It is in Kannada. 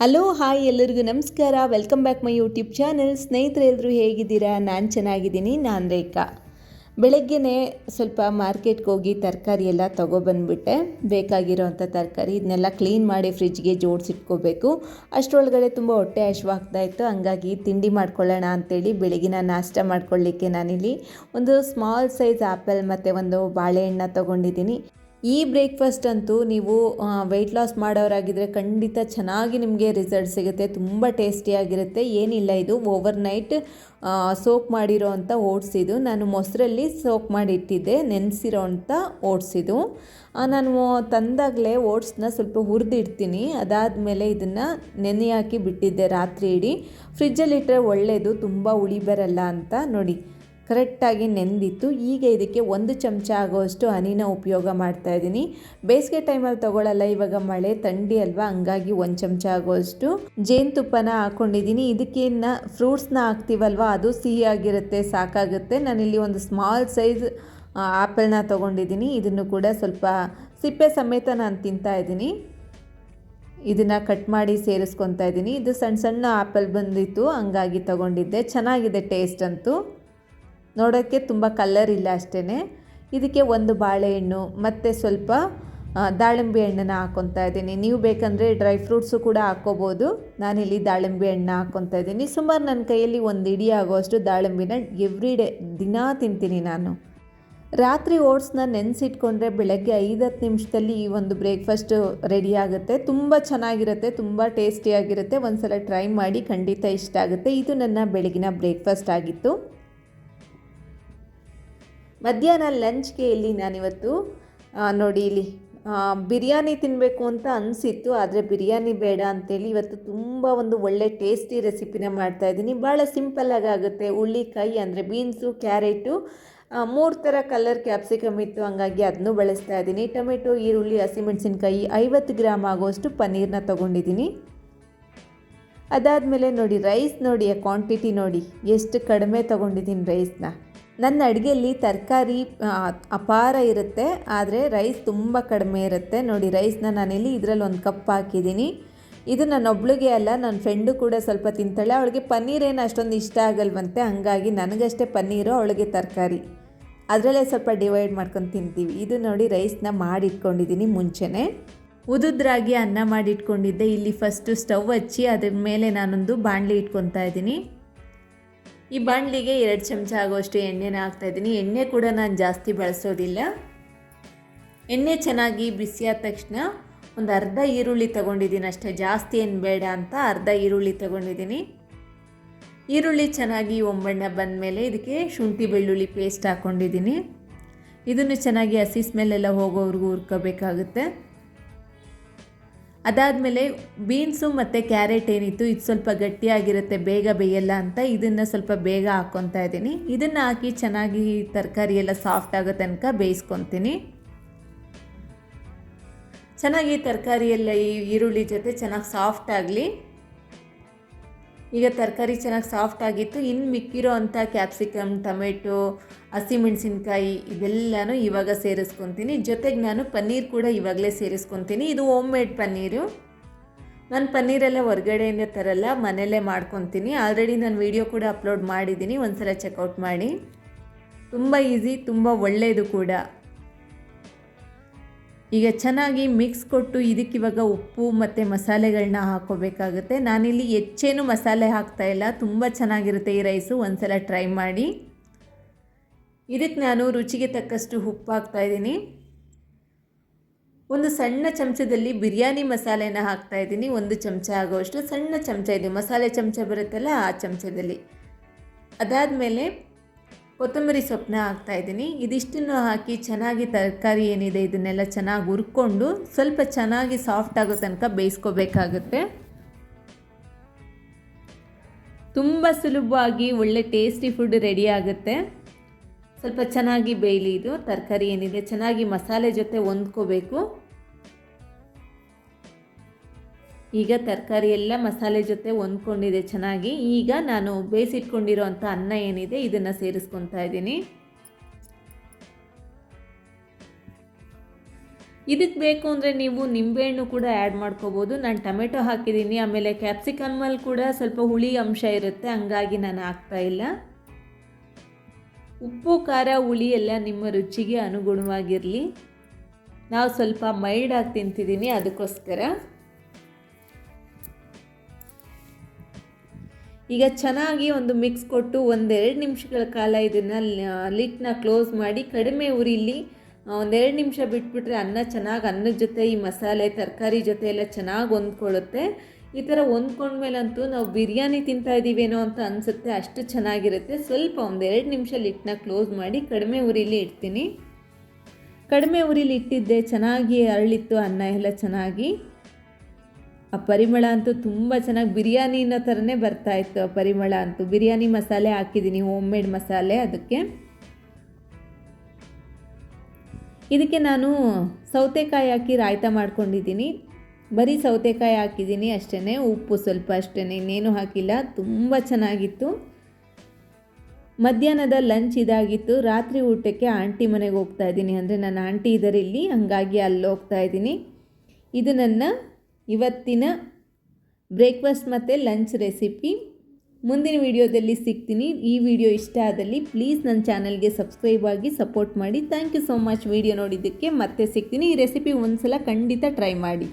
ಹಲೋ ಹಾಯ್ ಎಲ್ಲರಿಗೂ ನಮಸ್ಕಾರ. Welcome back my YouTube channel ಸ್ನೇಹಿತರೆ ಎಲ್ಲರೂ ಹೇಗಿದ್ದೀರಾ? ನಾನು ಚೆನ್ನಾಗಿದ್ದೀನಿ. ನಾನು ರೇಖಾ. ಬೆಳಗ್ಗೆನೇ ಸ್ವಲ್ಪ ಮಾರ್ಕೆಟ್ಗೆ ಹೋಗಿ ತರಕಾರಿ ಎಲ್ಲ ತೊಗೊಬಂದ್ಬಿಟ್ಟೆ ಬೇಕಾಗಿರೋವಂಥ ತರಕಾರಿ ಇದನ್ನೆಲ್ಲ ಕ್ಲೀನ್ ಮಾಡಿ ಫ್ರಿಜ್ಗೆ ಜೋಡಿಸಿಟ್ಕೋಬೇಕು. ಅಷ್ಟರೊಳಗಡೆ ತುಂಬ ಹೊಟ್ಟೆ ಹಶ್ವಾಗ್ತಾ ಇತ್ತು. ಹಂಗಾಗಿ ತಿಂಡಿ ಮಾಡ್ಕೊಳ್ಳೋಣ ಅಂತೇಳಿ ಬೆಳಗಿನ ನಾಷ್ಟ ಮಾಡ್ಕೊಳ್ಳಿಕ್ಕೆ ನಾನಿಲ್ಲಿ ಒಂದು ಸ್ಮಾಲ್ ಸೈಜ್ ಆ್ಯಪಲ್ ಮತ್ತು ಒಂದು ಬಾಳೆಹಣ್ಣ ತೊಗೊಂಡಿದ್ದೀನಿ. ಈ ಬ್ರೇಕ್ಫಾಸ್ಟ್ ಅಂತೂ ನೀವು ವೆಯ್ಟ್ ಲಾಸ್ ಮಾಡೋರಾಗಿದ್ದರೆ ಖಂಡಿತ ಚೆನ್ನಾಗಿ ನಿಮಗೆ ರಿಸಲ್ಟ್ ಸಿಗುತ್ತೆ, ತುಂಬ ಟೇಸ್ಟಿಯಾಗಿರುತ್ತೆ ಏನಿಲ್ಲ ಇದು ಓವರ್ ನೈಟ್ ಸೋಕ್ ಮಾಡಿರೋ ಅಂಥ ಓಟ್ಸ್ ಇದು. ನಾನು ಮೊಸರಲ್ಲಿ ಸೋಕ್ ಮಾಡಿ ಇಟ್ಟಿದ್ದೆ ನೆನೆಸಿರೋ ಅಂಥ ಓಟ್ಸ್ ಇದು ನಾನು ತಂದಾಗಲೇ ಓಟ್ಸ್ನ ಸ್ವಲ್ಪ ಹುರಿದಿಡ್ತೀನಿ. ಅದಾದಮೇಲೆ ಇದನ್ನು ನೆನೆ ಹಾಕಿ ಬಿಟ್ಟಿದ್ದೆ ರಾತ್ರಿ ಇಡೀ. ಫ್ರಿಜ್ಜಲ್ಲಿಟ್ಟರೆ ಒಳ್ಳೆಯದು ತುಂಬ ಉಳಿ ಬರಲ್ಲ ಅಂತ, ನೋಡಿ. ಕರೆಕ್ಟಾಗಿ ನೆಂದಿತ್ತು. ಈಗ ಇದಕ್ಕೆ ಒಂದು ಚಮಚ ಆಗೋಷ್ಟು ಹನಿನ ಉಪಯೋಗ ಮಾಡ್ತಾ ಇದ್ದೀನಿ. ಬೇಸಿಗೆ ಟೈಮಲ್ಲಿ ತಗೊಳ್ಳಲ್ಲ ಇವಾಗ ಮಳೆ, ಥಂಡಿ ಅಲ್ವಾ? ಹಂಗಾಗಿ ಒಂದು ಚಮಚ ಆಗೋಷ್ಟು ಜೇನುತುಪ್ಪನ ಹಾಕ್ಕೊಂಡಿದ್ದೀನಿ ಇದಕ್ಕಿನ್ನ ಫ್ರೂಟ್ಸ್ನ ಹಾಕ್ತೀವಲ್ವ? ಅದು ಸಿಹಿಯಾಗಿರುತ್ತೆ ಸಾಕಾಗುತ್ತೆ. ನಾನಿಲ್ಲಿ ಒಂದು ಸ್ಮಾಲ್ ಸೈಜ್ ಆ್ಯಪಲ್ನ ತೊಗೊಂಡಿದ್ದೀನಿ. ಇದನ್ನು ಕೂಡ ಸ್ವಲ್ಪ ಸಿಪ್ಪೆ ಸಮೇತ ನಾನು ತಿಂತಾ ಇದ್ದೀನಿ. ಇದನ್ನು ಕಟ್ ಮಾಡಿ ಸೇರಿಸ್ಕೊತಾ ಇದ್ದೀನಿ. ಇದು ಸಣ್ಣ ಸಣ್ಣ ಆ್ಯಪಲ್ ಬಂದಿತ್ತು, ಹಂಗಾಗಿ ತಗೊಂಡಿದ್ದೆ. ಚೆನ್ನಾಗಿದೆ ಟೇಸ್ಟ್ ಅಂತೂ. ನೋಡೋಕ್ಕೆ ತುಂಬ ಕಲರ್ ಇಲ್ಲ ಅಷ್ಟೇ ಇದಕ್ಕೆ ಒಂದು ಬಾಳೆಹಣ್ಣು, ಮತ್ತು ಸ್ವಲ್ಪ ದಾಳಿಂಬೆ ಹಣ್ಣನ್ನು ಹಾಕ್ಕೊತಾ ಇದ್ದೀನಿ. ನೀವು ಬೇಕಂದರೆ ಡ್ರೈ ಫ್ರೂಟ್ಸು ಕೂಡ ಹಾಕ್ಕೋಬೋದು. ನಾನಿಲ್ಲಿ ದಾಳಿಂಬೆ ಹಣ್ಣು ಹಾಕ್ಕೊತಾ ಇದ್ದೀನಿ. ಸುಮಾರು ನನ್ನ ಕೈಯಲ್ಲಿ ಒಂದು ಇಡಿ ಆಗೋಷ್ಟು ದಾಳಿಂಬೆನ ಎವ್ರಿ ಡೇ ದಿನಾ ತಿಂತೀನಿ ನಾನು. ರಾತ್ರಿ ಓಟ್ಸ್ನ ನೆನೆಸಿಟ್ಕೊಂಡ್ರೆ ಬೆಳಗ್ಗೆ ಐದು ಹತ್ತು ನಿಮಿಷದಲ್ಲಿ ಈ ಒಂದು ಬ್ರೇಕ್ಫಾಸ್ಟು ರೆಡಿ ಆಗುತ್ತೆ. ತುಂಬ ಚೆನ್ನಾಗಿರುತ್ತೆ, ತುಂಬ ಟೇಸ್ಟಿಯಾಗಿರುತ್ತೆ ಒಂದು ಸಲ ಟ್ರೈ ಮಾಡಿ ಖಂಡಿತ ಇಷ್ಟ ಆಗುತ್ತೆ. ಇದು ನನ್ನ ಬೆಳಗಿನ ಬ್ರೇಕ್ಫಾಸ್ಟ್ ಆಗಿತ್ತು. ಮಧ್ಯಾಹ್ನ ಲಂಚ್ಗೆ ಇಲ್ಲಿ ನಾನಿವತ್ತು ನೋಡಿ ಇಲ್ಲಿ ಬಿರಿಯಾನಿ ತಿನ್ನಬೇಕು ಅಂತ ಅನಿಸಿತ್ತು, ಆದರೆ ಬಿರಿಯಾನಿ ಬೇಡ ಅಂತೇಳಿ ಇವತ್ತು ತುಂಬ ಒಂದು ಒಳ್ಳೆ ಟೇಸ್ಟಿ ರೆಸಿಪಿನ ಮಾಡ್ತಾಯಿದ್ದೀನಿ ಭಾಳ ಸಿಂಪಲ್ಲಾಗಿ ಆಗುತ್ತೆ. ಹುಳ್ಳಿಕಾಯಿ ಅಂದರೆ ಬೀನ್ಸು ಕ್ಯಾರೆಟು ಮೂರು ಥರ ಕಲರ್ ಕ್ಯಾಪ್ಸಿಕಮ್ ಇತ್ತು, ಹಂಗಾಗಿ ಅದನ್ನೂ ಬಳಸ್ತಾ ಇದ್ದೀನಿ. ಟೊಮೆಟೊ, ಈರುಳ್ಳಿ, ಹಸಿಮೆಣಸಿನ್ಕಾಯಿ ಐವತ್ತು ಗ್ರಾಮ್ ಆಗೋಷ್ಟು ಪನ್ನೀರನ್ನ ತೊಗೊಂಡಿದ್ದೀನಿ. ಅದಾದಮೇಲೆ ನೋಡಿ ರೈಸ್ ನೋಡಿ, ಆ ಕ್ವಾಂಟಿಟಿ ನೋಡಿ, ಎಷ್ಟು ಕಡಿಮೆ ತೊಗೊಂಡಿದ್ದೀನಿ ರೈಸ್ನ ನನ್ನ ಅಡುಗೆಯಲ್ಲಿ ತರಕಾರಿ ಅಪಾರ ಇರುತ್ತೆ, ಆದರೆ ರೈಸ್ ತುಂಬ ಕಡಿಮೆ ಇರುತ್ತೆ. ನೋಡಿ ರೈಸ್ನ ನಾನಿಲ್ಲಿ ಇದರಲ್ಲಿ ಒಂದು ಕಪ್ ಹಾಕಿದ್ದೀನಿ. ಇದು ನನ್ನೊಬ್ಳಿಗೆ ಅಲ್ಲ ನನ್ನ ಫ್ರೆಂಡು ಕೂಡ ಸ್ವಲ್ಪ ತಿಂತಾಳೆ. ಅವಳಿಗೆ ಪನ್ನೀರ್ ಏನು ಅಷ್ಟೊಂದು ಇಷ್ಟ ಆಗಲ್ವಂತೆ, ಹಂಗಾಗಿ ನನಗಷ್ಟೇ ಪನ್ನೀರು, ಅವಳಿಗೆ ತರಕಾರಿ. ಅದರಲ್ಲೇ ಸ್ವಲ್ಪ ಡಿವೈಡ್ ಮಾಡ್ಕೊಂಡು ತಿಂತೀವಿ. ಇದು ನೋಡಿ ರೈಸ್ನ ಮಾಡಿಟ್ಕೊಂಡಿದ್ದೀನಿ ಮುಂಚೆನೇ. ಉದುದ್ರಾಗಿ ಅನ್ನ ಮಾಡಿಟ್ಕೊಂಡಿದ್ದೆ. ಇಲ್ಲಿ ಫಸ್ಟು ಸ್ಟವ್ ಹಚ್ಚಿ, ಅದ್ರ ಮೇಲೆ ನಾನೊಂದು ಬಾಣಲಿ ಇಟ್ಕೊತಾ ಇದ್ದೀನಿ. ಈ ಬಾಣಲಿಗೆ ಎರಡು ಚಮಚ ಆಗೋಷ್ಟು ಎಣ್ಣೆನ ಹಾಕ್ತಾಯಿದ್ದೀನಿ. ಎಣ್ಣೆ ಕೂಡ ನಾನು ಜಾಸ್ತಿ ಬಳಸೋದಿಲ್ಲ. ಎಣ್ಣೆ ಚೆನ್ನಾಗಿ ಬಿಸಿಯಾದ ತಕ್ಷಣ ಒಂದು ಅರ್ಧ ಈರುಳ್ಳಿ ತೊಗೊಂಡಿದ್ದೀನಿ ಅಷ್ಟೇ. ಜಾಸ್ತಿ ಏನು ಬೇಡ ಅಂತ ಅರ್ಧ ಈರುಳ್ಳಿ ತೊಗೊಂಡಿದ್ದೀನಿ. ಈರುಳ್ಳಿ ಚೆನ್ನಾಗಿ ಒಂಬಣ್ಣ ಬಂದಮೇಲೆ ಇದಕ್ಕೆ ಶುಂಠಿ ಬೆಳ್ಳುಳ್ಳಿ ಪೇಸ್ಟ್ ಹಾಕ್ಕೊಂಡಿದ್ದೀನಿ ಇದನ್ನು ಚೆನ್ನಾಗಿ ಹಸಿ ಸ್ಮೆಲ್ಲೆಲ್ಲ ಹೋಗೋವ್ರಿಗೂ ಹುರ್ಕೋಬೇಕಾಗುತ್ತೆ. ಅದಾದಮೇಲೆ ಬೀನ್ಸು ಮತ್ತು ಕ್ಯಾರೆಟ್ ಏನಿತ್ತು, ಇದು ಸ್ವಲ್ಪ ಗಟ್ಟಿಯಾಗಿರುತ್ತೆ, ಬೇಗ ಬೇಯಲ್ಲ ಅಂತ ಇದನ್ನು ಸ್ವಲ್ಪ ಬೇಗ ಹಾಕ್ಕೊತಾ ಇದ್ದೀನಿ. ಇದನ್ನು ಹಾಕಿ ಚೆನ್ನಾಗಿ ತರಕಾರಿ ಎಲ್ಲ ಸಾಫ್ಟ್ ಆಗೋ ತನಕ ಬೇಯಿಸ್ಕೊತೀನಿ. ಚೆನ್ನಾಗಿ ತರಕಾರಿ ಎಲ್ಲ ಈ ಈರುಳ್ಳಿ ಜೊತೆ ಚೆನ್ನಾಗಿ ಸಾಫ್ಟ್ ಆಗಲಿ. ಈಗ ತರಕಾರಿ ಚೆನ್ನಾಗಿ ಸಾಫ್ಟ್ ಆಗಿತ್ತು. ಇನ್ನು ಮಿಕ್ಕಿರೋ ಅಂಥ ಕ್ಯಾಪ್ಸಿಕಮ್ ಟೊಮೆಟೊ ಹಸಿಮೆಣಸಿನ್ಕಾಯಿ ಇದೆಲ್ಲನೂ ಇವಾಗ ಸೇರಿಸ್ಕೊತೀನಿ. ಜೊತೆಗೆ ನಾನು ಪನ್ನೀರ್ ಕೂಡ ಇವಾಗಲೇ ಸೇರಿಸ್ಕೊತೀನಿ. ಇದು ಹೋಮ್ ಮೇಡ್ ಪನ್ನೀರು. ನಾನು ಪನ್ನೀರೆಲ್ಲ ಹೊರಗಡೆಯಿಂದ ತರಲ್ಲ, ಮನೆಯಲ್ಲೇ ಮಾಡ್ಕೊತೀನಿ. ಆಲ್ರೆಡಿ ನಾನು ವೀಡಿಯೋ ಕೂಡ ಅಪ್ಲೋಡ್ ಮಾಡಿದ್ದೀನಿ ಒಂದು ಸಲ ಚೆಕ್ಔಟ್ ಮಾಡಿ. ತುಂಬ ಈಸಿ ತುಂಬ ಒಳ್ಳೆಯದು ಕೂಡ. ಈಗ ಚೆನ್ನಾಗಿ ಮಿಕ್ಸ್ ಕೊಟ್ಟು ಇದಕ್ಕಿವಾಗ ಉಪ್ಪು ಮತ್ತು ಮಸಾಲೆಗಳನ್ನ ಹಾಕೋಬೇಕಾಗುತ್ತೆ. ನಾನಿಲ್ಲಿ ಹೆಚ್ಚೇನು ಮಸಾಲೆ ಹಾಕ್ತಾ ಇಲ್ಲ. ತುಂಬ ಚೆನ್ನಾಗಿರುತ್ತೆ ಈ ರೈಸು ಒಂದ್ಸಲ ಟ್ರೈ ಮಾಡಿ. ಇದಕ್ಕೆ ನಾನು ರುಚಿಗೆ ತಕ್ಕಷ್ಟು ಉಪ್ಪು ಹಾಕ್ತಾ ಇದ್ದೀನಿ. ಒಂದು ಸಣ್ಣ ಚಮಚದಲ್ಲಿ ಬಿರಿಯಾನಿ ಮಸಾಲೆನ ಹಾಕ್ತಾ ಇದ್ದೀನಿ. ಒಂದು ಚಮಚ ಆಗೋಷ್ಟು ಸಣ್ಣ ಚಮಚ ಇದೆ. ಮಸಾಲೆ ಚಮಚ ಬರುತ್ತಲ್ಲ ಆ ಚಮಚದಲ್ಲಿ. ಅದಾದಮೇಲೆ ಕೊತ್ತಂಬರಿ ಸೊಪ್ಪನ್ನ ಹಾಕ್ತಾಯಿದ್ದೀನಿ ಇದಿಷ್ಟನ್ನು ಹಾಕಿ ಚೆನ್ನಾಗಿ ತರಕಾರಿ ಏನಿದೆ ಇದನ್ನೆಲ್ಲ ಚೆನ್ನಾಗಿ ಹುರ್ಕೊಂಡು ಸ್ವಲ್ಪ ಚೆನ್ನಾಗಿ ಸಾಫ್ಟ್ ಆಗೋ ತನಕ ಬೇಯಿಸ್ಕೋಬೇಕಾಗುತ್ತೆ. ತುಂಬ ಸುಲಭವಾಗಿ ಒಳ್ಳೆ ಟೇಸ್ಟಿ ಫುಡ್ ರೆಡಿ ಆಗುತ್ತೆ. ಸ್ವಲ್ಪ ಚೆನ್ನಾಗಿ ಬೇಯಲಿ ಇದು. ತರಕಾರಿ ಏನಿದೆ ಚೆನ್ನಾಗಿ ಮಸಾಲೆ ಜೊತೆ ಹೊಂದ್ಕೋಬೇಕು. ಈಗ ತರಕಾರಿ ಎಲ್ಲ ಮಸಾಲೆ ಜೊತೆ ಹೊಂದ್ಕೊಂಡಿದೆ ಚೆನ್ನಾಗಿ. ಈಗ ನಾನು ಬೇಯಿಸಿಟ್ಕೊಂಡಿರೋಂಥ ಅನ್ನ ಏನಿದೆ ಇದನ್ನು ಸೇರಿಸ್ಕೊತಾ ಇದ್ದೀನಿ. ಇದಕ್ಕೆ ಬೇಕು ಅಂದರೆ ನೀವು ನಿಂಬೆಹಣ್ಣು ಕೂಡ ಆ್ಯಡ್ ಮಾಡ್ಕೋಬೋದು. ನಾನು ಟೊಮೆಟೊ ಹಾಕಿದ್ದೀನಿ, ಆಮೇಲೆ ಕ್ಯಾಪ್ಸಿಕಮ್ಮಲ್ಲಿ ಕೂಡ ಸ್ವಲ್ಪ ಹುಳಿ ಅಂಶ ಇರುತ್ತೆ, ಹಂಗಾಗಿ ನಾನು ಹಾಕ್ತಾ ಇಲ್ಲ. ಉಪ್ಪು, ಖಾರ, ಹುಳಿ ಎಲ್ಲ ನಿಮ್ಮ ರುಚಿಗೆ ಅನುಗುಣವಾಗಿರಲಿ. ನಾವು ಸ್ವಲ್ಪ ಮೈಲ್ಡಾಗಿ ತಿಂತಿದ್ದೀನಿ ಅದಕ್ಕೋಸ್ಕರ. ಈಗ ಚೆನ್ನಾಗಿ ಒಂದು ಮಿಕ್ಸ್ ಕೊಟ್ಟು ಒಂದೆರಡು ನಿಮಿಷಗಳ ಕಾಲ ಇದನ್ನು ಲಿಟ್ಟನ್ನ ಕ್ಲೋಸ್ ಮಾಡಿ ಕಡಿಮೆ ಉರಿಲಿ ಒಂದೆರಡು ನಿಮಿಷ ಬಿಟ್ಬಿಟ್ರೆ ಅನ್ನ ಚೆನ್ನಾಗಿ ಅನ್ನದ ಜೊತೆ, ಈ ಮಸಾಲೆ, ತರಕಾರಿ ಜೊತೆ ಎಲ್ಲ ಚೆನ್ನಾಗಿ ಹೊಂದ್ಕೊಳ್ಳುತ್ತೆ. ಈ ಥರ ಹೊಂದ್ಕೊಂಡ್ಮೇಲಂತೂ ನಾವು ಬಿರಿಯಾನಿ ತಿಂತಾ ಇದ್ದೀವೇನೋ ಅಂತ ಅನಿಸುತ್ತೆ, ಅಷ್ಟು ಚೆನ್ನಾಗಿರುತ್ತೆ. ಸ್ವಲ್ಪ ಒಂದೆರಡು ನಿಮಿಷ ಲಿಟ್ಟನ್ನ ಕ್ಲೋಸ್ ಮಾಡಿ ಕಡಿಮೆ ಉರಿಲಿ ಇಡ್ತೀನಿ. ಕಡಿಮೆ ಉರಿಲಿ ಇಟ್ಟಿದ್ದೆ ಚೆನ್ನಾಗಿ ಅರಳಿತ್ತು ಅನ್ನ ಎಲ್ಲ ಚೆನ್ನಾಗಿ. ಆ ಪರಿಮಳ ಅಂತೂ ತುಂಬ ಚೆನ್ನಾಗಿ ಬಿರಿಯಾನಿನ ಥರನೇ ಬರ್ತಾಯಿತ್ತು ಆ ಪರಿಮಳ ಅಂತೂ. ಬಿರಿಯಾನಿ ಮಸಾಲೆ ಹಾಕಿದ್ದೀನಿ ಹೋಮ್ ಮೇಡ್ ಮಸಾಲೆ ಅದಕ್ಕೆ. ಇದಕ್ಕೆ ನಾನು ಸೌತೆಕಾಯಿ ಹಾಕಿ ರಾಯ್ತ ಮಾಡ್ಕೊಂಡಿದ್ದೀನಿ. ಬರೀ ಸೌತೆಕಾಯಿ ಹಾಕಿದ್ದೀನಿ ಅಷ್ಟೇ ಉಪ್ಪು ಸ್ವಲ್ಪ ಅಷ್ಟೇ ಇನ್ನೇನು ಹಾಕಿಲ್ಲ, ತುಂಬ ಚೆನ್ನಾಗಿತ್ತು. ಮಧ್ಯಾಹ್ನದ ಲಂಚ್ ಇದಾಗಿತ್ತು, ರಾತ್ರಿ ಊಟಕ್ಕೆ ಆಂಟಿ ಮನೆಗೆ ಹೋಗ್ತಾ ಇದ್ದೀನಿ. ಅಂದರೆ ನನ್ನ ಆಂಟಿ ಇದ್ದಾರೆ ಇಲ್ಲಿ, ಹಂಗಾಗಿ ಅಲ್ಲಿ ಹೋಗ್ತಾ ಇದ್ದೀನಿ. ಇದು ನನ್ನ ಇವತ್ತಿನ ಬ್ರೇಕ್ಫಾಸ್ಟ್ ಮತ್ತು ಲಂಚ್ ರೆಸಿಪಿ. ಮುಂದಿನ ವಿಡಿಯೋದಲ್ಲಿ ಸಿಗ್ತೀನಿ. ಈ ವಿಡಿಯೋ ಇಷ್ಟ ಆದಲ್ಲಿ ಪ್ಲೀಸ್ ನನ್ನ ಚಾನಲ್ಗೆ ಸಬ್ಸ್ಕ್ರೈಬ್ ಆಗಿ ಸಪೋರ್ಟ್ ಮಾಡಿ. Thank you so much. Video ನೋಡಿದ್ದಕ್ಕೆ ಮತ್ತೆ ಸಿಗ್ತೀನಿ. ಈ ರೆಸಿಪಿ ಒಂದು ಸಲ ಖಂಡಿತ ಟ್ರೈ ಮಾಡಿ.